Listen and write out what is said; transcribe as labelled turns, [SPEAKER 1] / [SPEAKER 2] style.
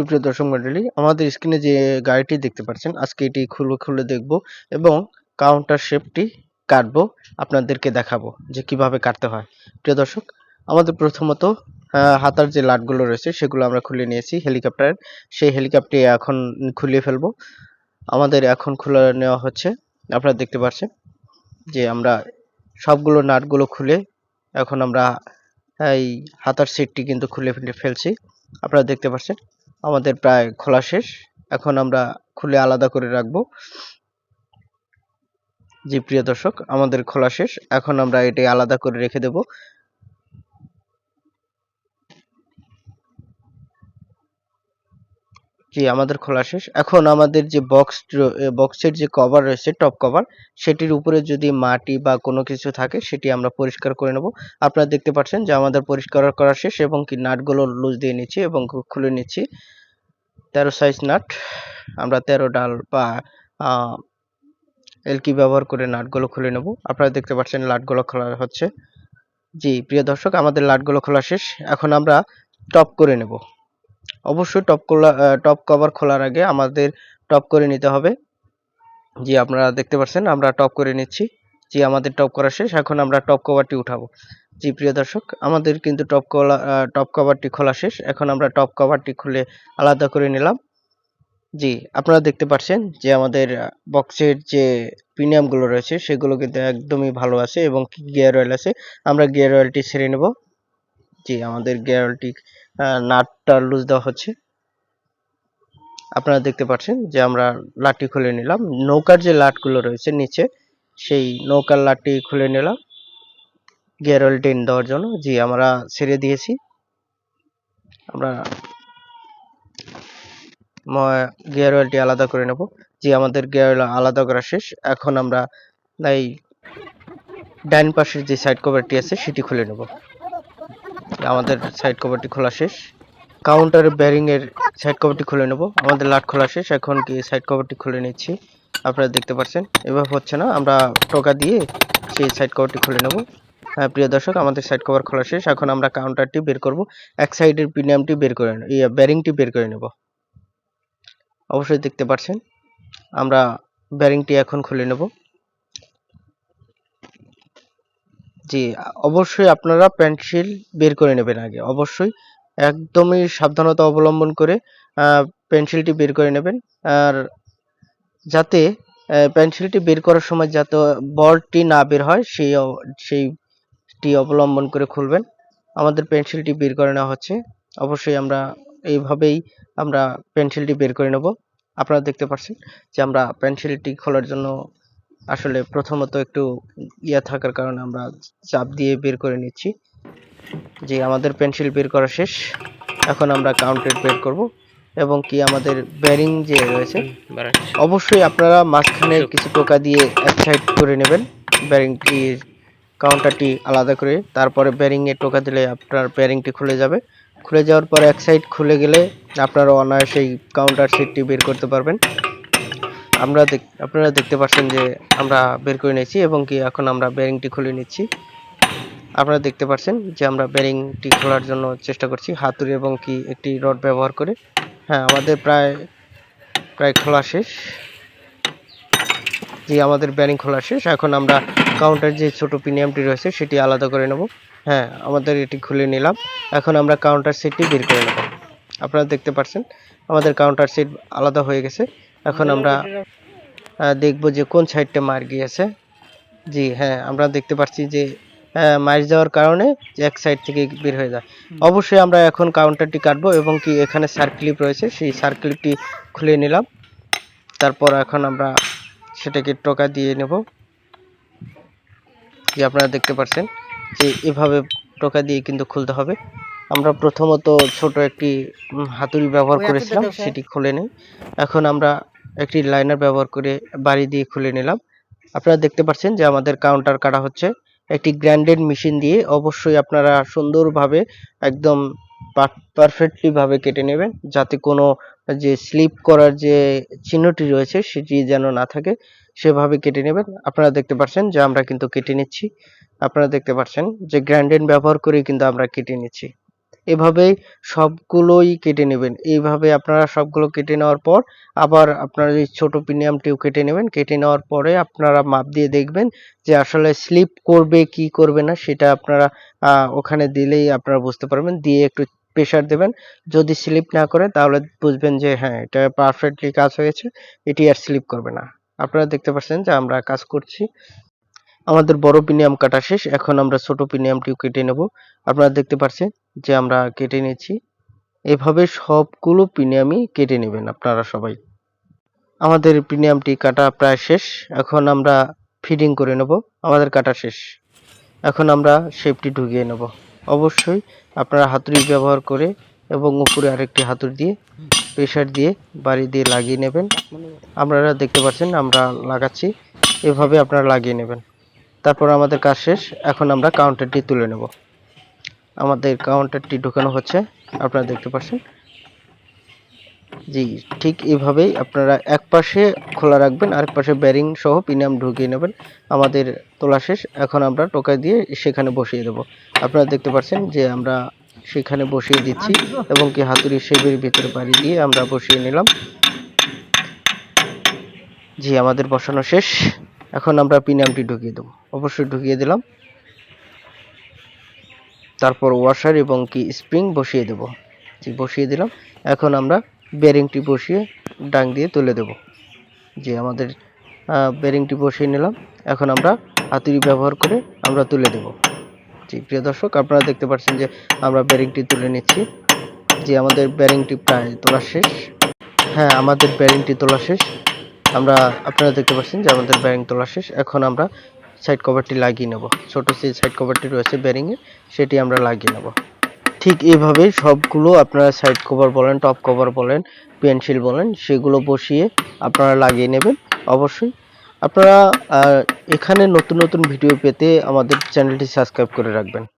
[SPEAKER 1] সুপ্রিয় দর্শক মন্ডলী, আমাদের স্ক্রিনে যে গাড়িটি দেখতে পাচ্ছেন, আজকে এটি খুলে খুলে দেখব এবং কাউন্টার শেপটি কাটবো, আপনাদেরকে দেখাবো যে কীভাবে কাটতে হয়। প্রিয় দর্শক, আমাদের প্রথমত হাতার যে লাটগুলো রয়েছে, সেগুলো আমরা খুলে নিয়েছি, হেলিকপ্টারের। সেই হেলিকপ্টারটি এখন খুলে ফেলব। আমাদের এখন খুলে নেওয়া হচ্ছে, আপনারা দেখতে পাচ্ছেন যে আমরা সবগুলো নাটগুলো খুলে এখন আমরা, এই হাতার সেটটি কিন্তু খুলে ফেলে ফেলছি। আপনারা দেখতে পাচ্ছেন আমাদের প্রায় খোলা শেষ। এখন আমরা খুলে আলাদা করে রাখব। জি, প্রিয় দর্শক, আমাদের খোলা শেষ। এখন আমরা এটি আলাদা করে রেখে দেব। জি, আমাদের খোলা শেষ। এখন আমাদের যে বক্স বক্সের যে কভার রয়েছে টপ কভার সেটির উপরে যদি মাটি বা কোনো কিছু থাকে, সেটি আমরা পরিষ্কার করে নেব। আপনারা দেখতে পাচ্ছেন যে আমাদের পরিষ্কার করা শেষ এবং কি নাটগুলো লুজ দিয়ে নিচ্ছি এবং খুলে নিচ্ছি। তেরো সাইজ নাট, আমরা তেরো ডাল বা এলকি ব্যবহার করে নাটগুলো খুলে নেব। আপনারা দেখতে পাচ্ছেন লাটগুলো খোলা হচ্ছে। জি, প্রিয় দর্শক, আমাদের লাটগুলো খোলা শেষ। এখন আমরা টপ করে নেব। অবশ্যই টপ খোলা টপ কভার খোলার আগে আমাদের টপ করে নিতে হবে। জি, আপনারা দেখতে পাচ্ছেন, আমরা টপ করে নিচ্ছি। জি, আমাদের টপ করা শেষ, এখন আমরা টপ কভারটি উঠাবো। জি, প্রিয় দর্শক, আমাদের কিন্তু টপ কলা টপ কভারটি খোলা শেষ, এখন আমরা টপ কভারটি খুলে আলাদা করে নিলাম। জি, আপনারা দেখতে পাচ্ছেন যে আমাদের বক্সের যে প্রিমিয়ামগুলো রয়েছে, সেগুলো কিন্তু একদমই ভালো আছে এবং গিয়ার অয়েল আছে, আমরা গিয়ার অয়েলটি ছেড়ে নেব। জি, আমাদের গিয়ার অয়েলটি নাটটা লুজ দেওয়া হচ্ছে। আপনারা দেখতে পাচ্ছেন যে আমরা লাটটি খুলে নিলাম। নৌকার যে লাটগুলো রয়েছে নিচে, সেই নৌকার লাটটি খুলে নিলাম। গিয়ার টেন দেওয়ার জন্য। জি, আমরা ছেড়ে দিয়েছি। আমরা গিয়ার অয়েলটি আলাদা করে নেব। জি, আমাদের গিয়ার আলাদা করা শেষ। এখন আমরা এই ডাইন পাশের যে সাইড কভারটি আছে, সেটি খুলে নেব। আমাদের সাইড কভারটি খোলা শেষ। কাউন্টারের ব্যারিং এর সাইড কভারটি খুলে নেব। আমাদের লাট খোলা শেষ, এখন কি সাইড কভারটি খুলে নিচ্ছি। আপনারা দেখতে পাচ্ছেন, এভাবে হচ্ছে না, আমরা টোকা দিয়ে সেই সাইড কভারটি খুলে নেব। হ্যাঁ প্রিয় দর্শক, আমাদের সাইড কভার খোলা শেষ, এখন আমরা কাউন্টারটি বের করব। এক সাইডের প্রিমিয়ামটি বের করে ইয়ে ব্যারিংটি বের করে নেব। অবশ্যই দেখতে পাচ্ছেন, আমরা ব্যারিংটি এখন খুলে নেব। জি, অবশ্যই আপনারা পেন্সিল বের করে নেবেন আগে। অবশ্যই একদমই সাবধানতা অবলম্বন করে পেন্সিলটি বের করে নেবেন। আর যাতে পেন্সিলটি বের করার সময় যাতে বলটি না বের হয়, সেই সেইটি অবলম্বন করে খুলবেন। আমাদের পেন্সিলটি বের করে নেওয়া হচ্ছে। অবশ্যই আমরা এইভাবেই আমরা পেন্সিলটি বের করে নেব। আপনারা দেখতে পাচ্ছেন যে আমরা পেন্সিলটি খোলার জন্য আসলে প্রথমত একটু ইয়া থাকার কারণে আমরা চাপ দিয়ে বের করে নিচ্ছি। যে আমাদের পেন্সিল বের করা শেষ, এখন আমরা কাউন্টেড বের করব এবং কি আমাদের ব্যারিং যে রয়েছে, অবশ্যই আপনারা মাঝখানে কিছু টোকা দিয়ে এক সাইড করে নেবেন ব্যারিংটি কাউন্টারটি আলাদা করে। তারপরে ব্যারিংয়ে টোকা দিলে আপনার ব্যারিংটি খুলে যাবে। খুলে যাওয়ার পর এক সাইড খুলে গেলে আপনারা অনায়াসেই কাউন্টার সিটটি বের করতে পারবেন। আমরা আপনারা দেখতে পাচ্ছেন যে আমরা বের করে নিয়েছি এবং কি এখন আমরা ব্যারিংটি খুলে নিচ্ছি। আপনারা দেখতে পাচ্ছেন যে আমরা ব্যারিংটি খোলার জন্য চেষ্টা করছি হাতুড়ি এবং কি একটি রড ব্যবহার করে। হ্যাঁ আমাদের প্রায় প্রায় খোলা শেষ। জি, আমাদের ব্যারিং খোলা শেষ। এখন আমরা কাউন্টার যে ছোট প্রিমিয়ামটি রয়েছে সেটি আলাদা করে নেব। হ্যাঁ আমাদের এটি খুলে নিলাম। এখন আমরা কাউন্টার সেটটি বের করে নেব। আপনারা দেখতে পাচ্ছেন আমাদের কাউন্টার সেট আলাদা হয়ে গেছে। এখন আমরা দেখব যে কোন সাইডটা মার গিয়েছে। জি হ্যাঁ আমরা দেখতে পাচ্ছি যে মার যাওয়ার কারণে এক সাইড থেকে বের হয়ে যায়। অবশ্যই আমরা এখন কাউন্টারটি কাটবো এবং কি এখানে সার্ক্লিপ রয়েছে সেই সার্ক্লিপটি খুলে নিলাম। তারপর এখন আমরা সেটাকে টোকা দিয়ে নেব। যে আপনারা দেখতে পাচ্ছেন যে এভাবে টোকা দিয়ে কিন্তু খুলতে হবে। আমরা প্রথমত ছোট একটি হাতুড়ি ব্যবহার করেছিলাম সেটি খুলে নেই। এখন আমরা একটি লাইনার ব্যবহার করে বাড়ি দিয়ে খুলে নিলাম। আপনারা দেখতে পাচ্ছেন যে আমাদের কাউন্টার কাটা হচ্ছে। একটি গ্র্যান্ডেড মেশিন দিয়ে অবশ্যই আপনারা সুন্দরভাবে একদম পারফেক্টলি ভাবে কেটে নেবেন, যাতে কোনো যে স্লিপ করার যে চিহ্নটি রয়েছে সেটি যেন না থাকে, সেভাবে কেটে নেবেন। আপনারা দেখতে পাচ্ছেন যে আমরা কিন্তু কেটে নিচ্ছি। আপনারা দেখতে পাচ্ছেন যে গ্র্যান্ডেন ব্যবহার করে কিন্তু আমরা কেটে নিচ্ছি। এভাবেই সবগুলোই কেটে নেবেন। এইভাবে আপনারা সবগুলো কেটে নেওয়ার পর আবার আপনারা এই ছোট প্রিমিয়ামটিও কেটে নেবেন। কেটে নেওয়ার পরে আপনারা মাপ দিয়ে দেখবেন যে আসলে স্লিপ করবে কি করবে না সেটা আপনারা ওখানে দিলেই আপনারা বুঝতে পারবেন। দিয়ে একটু প্রেশার দেবেন। যদি স্লিপ না করে তাহলে বুঝবেন যে হ্যাঁ এটা পারফেক্টলি কাজ হয়েছে। এটি আর স্লিপ করবে না। আপনারা দেখতে পাচ্ছেন যে আমরা কাজ করছি। আমাদের বড় পিনিয়াম কাটা শেষ। এখন আমরা ছোট পিনিয়ামটিও কেটে নেব। আপনারা দেখতে পাচ্ছেন যে আমরা কেটে নিয়েছি। এভাবে সবগুলো পিনিয়ামই কেটে নেবেন আপনারা সবাই। আমাদের প্রিমিয়ামটি কাটা প্রায় শেষ। এখন আমরা ফিডিং করে নেব। আমাদের কাটা শেষ। এখন আমরা শেপটি ঢুকিয়ে নেব। অবশ্যই আপনারা হাতুড়ি ব্যবহার করে এবং উপরে আরেকটি হাতুড়ি দিয়ে, প্রেসার দিয়ে, বাড়ি দিয়ে লাগিয়ে নেবেন। আপনারা দেখতে পাচ্ছেন আমরা লাগাচ্ছি। এভাবে আপনারা লাগিয়ে নেবেন। তারপর আমাদের কাজ শেষ। এখন আমরা কাউন্টারটি তুলে নেব। আমাদের কাউন্টারটি ঢোকানো হচ্ছে। আপনারা দেখতে পাচ্ছেন। জি, ঠিক এইভাবেই আপনারা এক পাশে খোলা রাখবেন, আরেক পাশে ব্যারিং সহ পিনাম ঢুকিয়ে নেবেন। আমাদের তোলা শেষ। এখন আমরা টোকা দিয়ে সেখানে বসিয়ে দেব। আপনারা দেখতে পাচ্ছেন যে আমরা সেখানে বসিয়ে দিচ্ছি এবং কি হাতুড়ি শেপের ভিতরে বাড়ি দিয়ে আমরা বসিয়ে নিলাম। জি, আমাদের বসানো শেষ। এখন আমরা পিনামটি ঢুকিয়ে দেবো। অবশ্যই ঢুকিয়ে দিলাম। তারপর ওয়াশার এবং কি স্প্রিং বসিয়ে দেব। জি, বসিয়ে দিলাম। এখন আমরা বেরিংটি বসিয়ে ডাং দিয়ে তুলে দেব। যে আমাদের বেরিংটি বসিয়ে নিলাম। এখন আমরা হাতুড়ি ব্যবহার করে আমরা তুলে দেব। জি, প্রিয় দর্শক, আপনারা দেখতে পাচ্ছেন যে আমরা বেরিংটি তুলে নিচ্ছি। যে আমাদের বেরিংটি প্রায় তোলা শেষ। হ্যাঁ আমাদের বেরিংটি তোলা শেষ। আমরা, আপনারা দেখতে পাচ্ছেন যে আমাদের বেরিং তোলা শেষ। এখন আমরা সাইড কভারটি লাগিয়ে নেব। ছোট যে সাইড কভারটি রয়েছে বেরিংয়ে সেটি আমরা লাগিয়ে নেব। ঠিক এইভাবে সবগুলো আপনারা সাইড কভার বলেন টপ কভার বলেন পেন্সিল বলেন, সেগুলো বসিয়ে আপনারা লাগিয়ে নেবেন। অবশ্যই আপনারা এখানে নতুন নতুন ভিডিও পেতে আমাদের চ্যানেলটি সাবস্ক্রাইব করে রাখবেন।